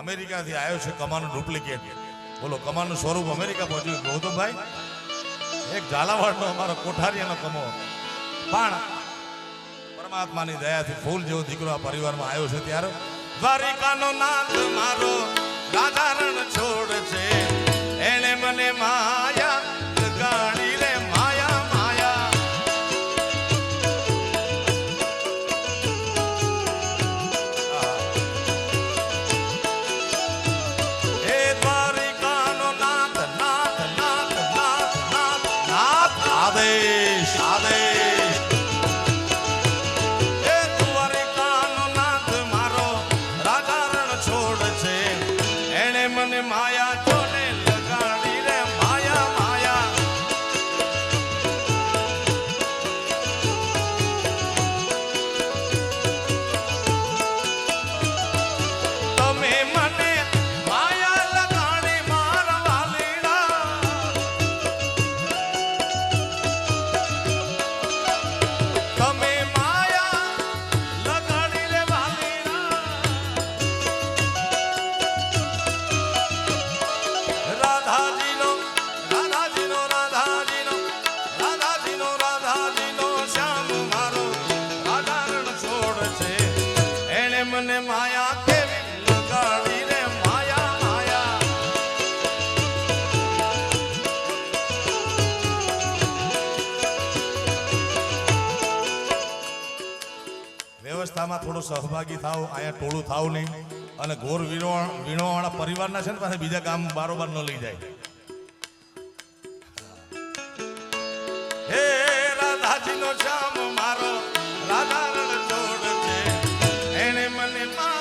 અમેરિકાથી આવ્યો છે કમાનું ડુપ્લિકેટ. બોલો, કમાનું સ્વરૂપ અમેરિકા પહોંચ્યું ગૌતમભાઈ, એક ઝાલાવાડનો અમારો કોઠારીયાનો કમો. પણ પરમાત્માની દયાથી ફૂલ જેવો દીકરો આ પરિવારમાં આવ્યો છે ત્યારે. દ્વારિકાનો નાથ મારો રાધારણ છોડ છે એણે મને માયા વ્યવસ્થામાં થોડો સહભાગી થાવ અહીંયા ટોળું થાવ નહીં. અને ઘોર વીણો વીણોવાળા પરિવારના છે ને પાસે બીજા કામ બારોબાર ન લઈ જાય. હે રાધાજી નો મારો એણે મને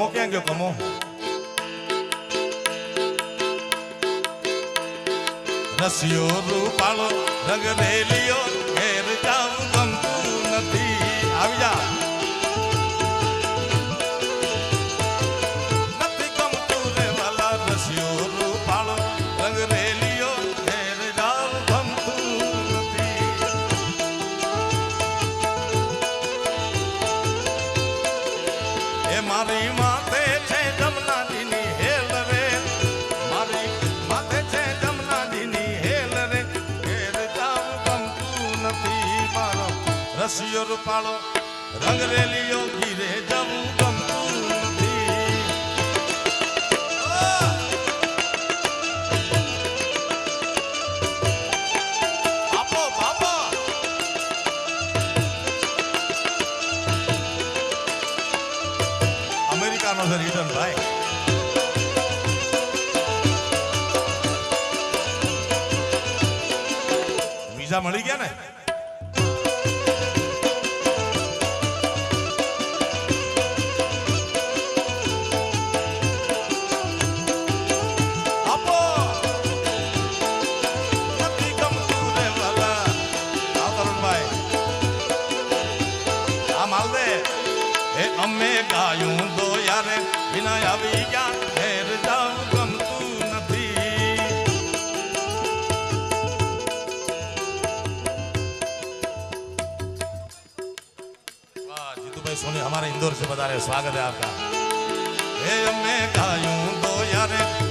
કમો ક્યાં ગયો કમો રસિયો રૂપાળો રંગ રેલિયો ઘેર જાઉં ગમતું નથી આવી જા રસિયો પાળો રંગ રેલીઓ ઘીરે જવું ભાઈ. વિઝા મળી ગયા ને? વિના આવી ગયા ઘેર જાઉં ગમતું નથી વાહ જીતુભાઈ સોની હમારે ઇન્દોર સે બતા સ્વાગત હે આપકા હે મેં ગાયું તો યાર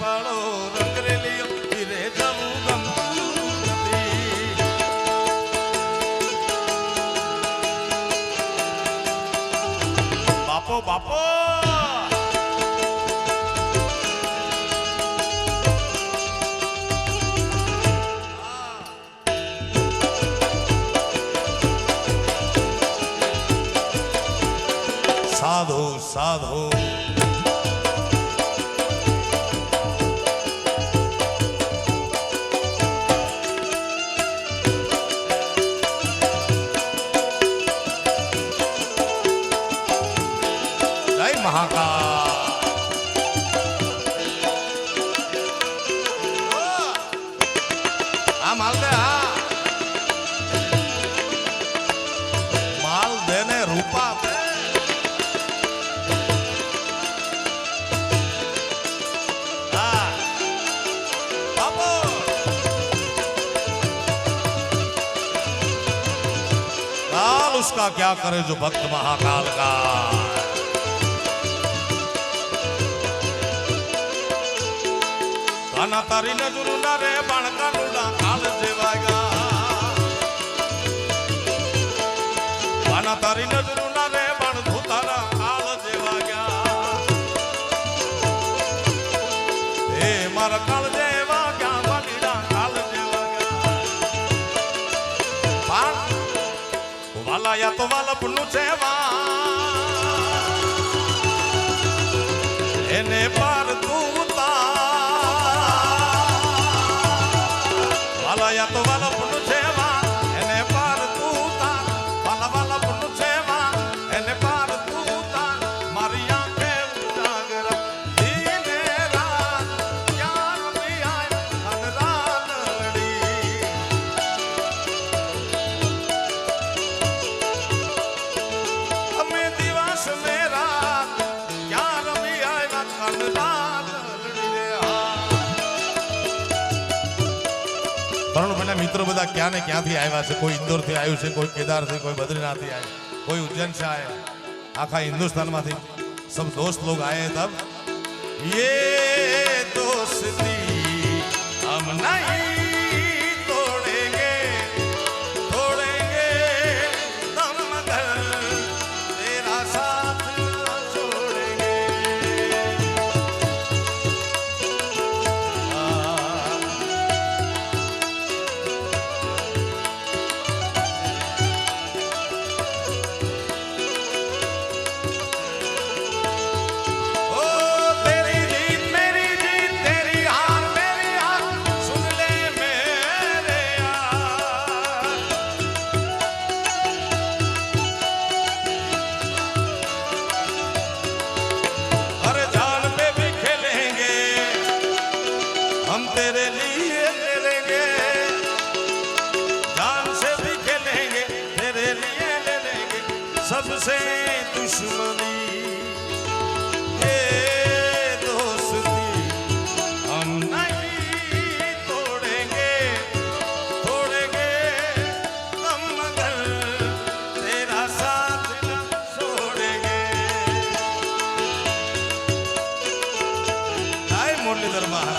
રસિયો છે રૂપાળો રંગ રેલીઓ ઘીરે જવું ગમતું નથી સાધુ સાધુ क्या करे जो भक्त महाकाल का કાના તારી નજરું ના રે બાણકા નુડા કાળ જેવાગા પણ વાલા યા તો વાલપનું છે વા એને પાર મિત્રો બધા ક્યાં ને ક્યાંથી આવ્યા છે કોઈ ઇન્દોર થી આવ્યું છે કોઈ કેદાર થી કોઈ બદ્રીનાથ થી આવ્યા કોઈ ઉજ્જૈન से आए आखा हिंदुस्तान માંથી सब दोस्त लोग आए हैं तब ये दोस्ती हम नहीं করবা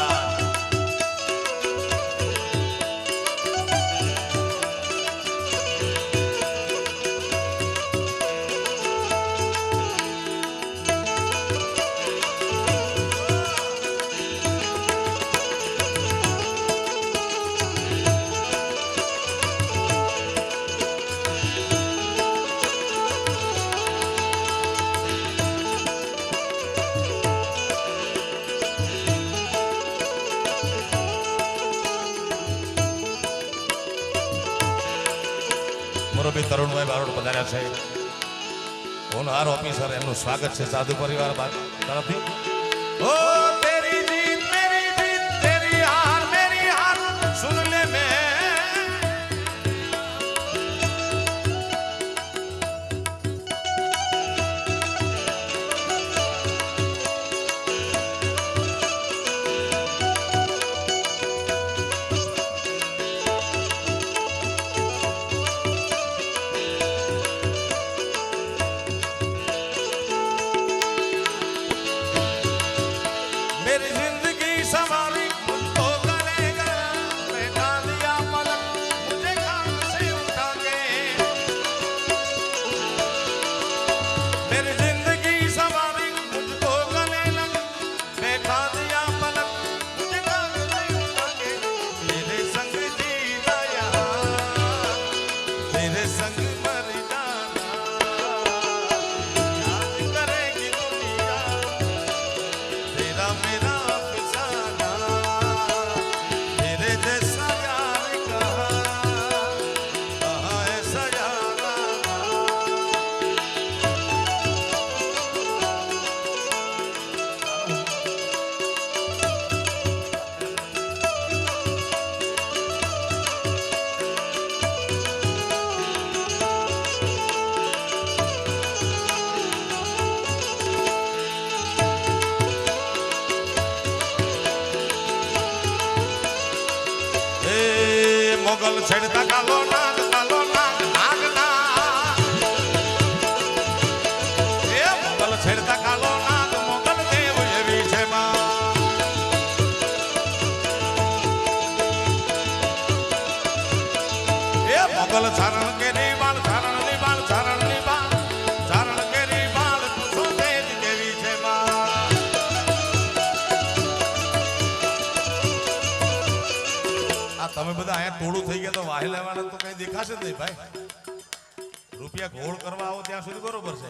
અરુણભાઈ બારોડ પધાર્યા છે. હોનહાર ઓફિસર એમનું સ્વાગત છે સાધુ પરિવાર તરફથી. ઓ ছেড়ে থাকা ટોળું થઈ ગયા તો વાહી લેવાના તો કઈ દેખાશે નહીં ભાઈ. રૂપિયા ગોળ કરવા આવો ત્યાં સુધી બરોબર છે.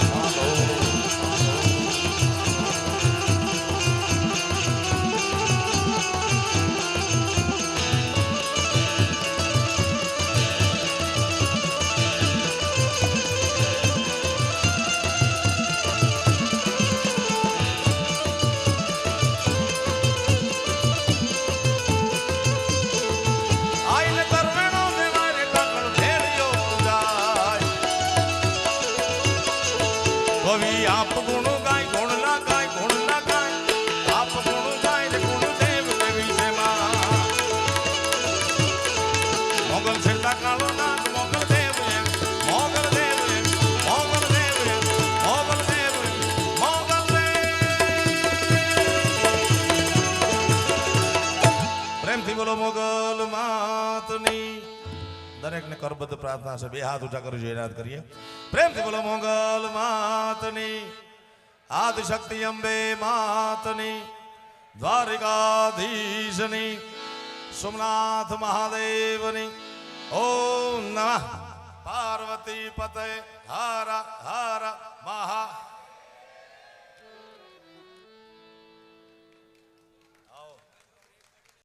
બોલો મોગલ માતની. દરેકને કરબદ્ધ પ્રાર્થના છે. બે હાથ ઊંચા કરજો એનાદ કરીએ. પ્રેમથી બોલો મોગલ માતની. આદિ શક્તિ અંબે માતની. દ્વારિકાધીશની. સોમનાથ મહાદેવની. ઓમ નમઃ. પાર્વતી પતે. હર હર, મહા.